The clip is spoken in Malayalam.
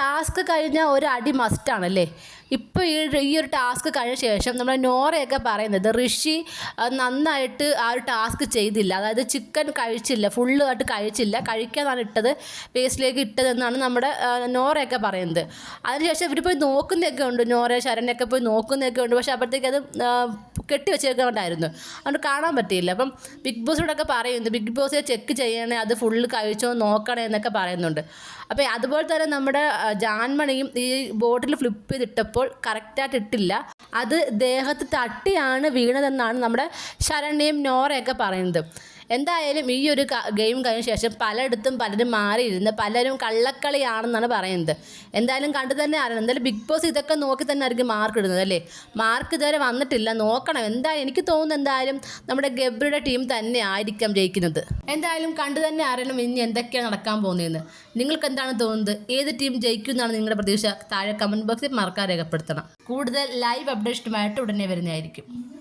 ടാസ്ക് കഴിഞ്ഞാൽ ഒരു അടി മസ്റ്റാണല്ലേ ഇപ്പോൾ ഈ ഈ ഒരു ടാസ്ക് കഴിഞ്ഞ ശേഷം നമ്മൾ നോറയൊക്കെ പറയുന്നത് ഋഷി നന്നായിട്ട് ആ ഒരു ടാസ്ക് ചെയ്തില്ല. അതായത് ചിക്കൻ കഴിച്ചില്ല ഫുള്ള് ആയിട്ട് കഴിച്ചില്ല. കഴിക്കാനാണ് ഇട്ടത് വേസ്റ്റിലേക്ക് ഇട്ടതെന്നാണ് നമ്മുടെ നോറയൊക്കെ പറയുന്നത്. അതിനുശേഷം ഇവർ പോയി നോക്കുന്നതൊക്കെ ഉണ്ട്. നോറ ശരണൊക്കെ പോയി നോക്കുന്നതൊക്കെ ഉണ്ട്. പക്ഷേ അപ്പോഴത്തേക്ക് അത് കെട്ടി വെച്ചേക്കുന്നുണ്ടായിരുന്നു. അതുകൊണ്ട് കാണാൻ പറ്റിയില്ല. അപ്പം ബിഗ് ബോസിനോടൊക്കെ പറയുന്നു ബിഗ് ബോസിനെ ചെക്ക് ചെയ്യണേ അത് ഫുള്ള് കഴിച്ചോ നോക്കണേ എന്നൊക്കെ പറയുന്നുണ്ട്. അപ്പോൾ അതുപോലെ തന്നെ നമ്മുടെ ജാൻമണിയും ഈ ബോട്ടിൽ ഫ്ലിപ്പ് ചെയ്തിട്ടപ്പോൾ കറക്റ്റായിട്ട് ഇട്ടില്ല. അത് ദേഹത്ത് തട്ടിയാണ് വീണതെന്നാണ് നമ്മുടെ ശരണ്യയും നോറയൊക്കെ പറയുന്നത്. എന്തായാലും ഈ ഒരു ഗെയിം കഴിഞ്ഞ ശേഷം പലയിടത്തും പലരും മാറിയിരുന്ന്. പലരും കള്ളക്കളിയാണെന്നാണ് പറയുന്നത്. എന്തായാലും കണ്ടു തന്നെ അറിയണം. എന്തായാലും ബിഗ് ബോസ് ഇതൊക്കെ നോക്കി തന്നെ ആയിരിക്കും മാർക്ക് ഇടുന്നത് അല്ലേ? മാർക്ക് ഇതുവരെ വന്നിട്ടില്ല. നോക്കണം. എന്തായാലും എനിക്ക് തോന്നുന്നു എന്തായാലും നമ്മുടെ ഗബ്രിയുടെ ടീം തന്നെ ആയിരിക്കാം ജയിക്കുന്നത്. എന്തായാലും കണ്ടു തന്നെ അറിയണം ഇനി എന്തൊക്കെയാണ് നടക്കാൻ പോകുന്നതെന്ന്. നിങ്ങൾക്ക് എന്താണ് തോന്നുന്നത്? ഏത് ടീം ജയിക്കും എന്നാണ് നിങ്ങളുടെ പ്രതീക്ഷ? താഴെ കമന്റ് ബോക്സിൽ മറക്കാൻ രേഖപ്പെടുത്തണം. കൂടുതൽ ലൈവ് അപ്ഡേഷനുമായിട്ട് ഉടനെ വരുന്നതായിരിക്കും.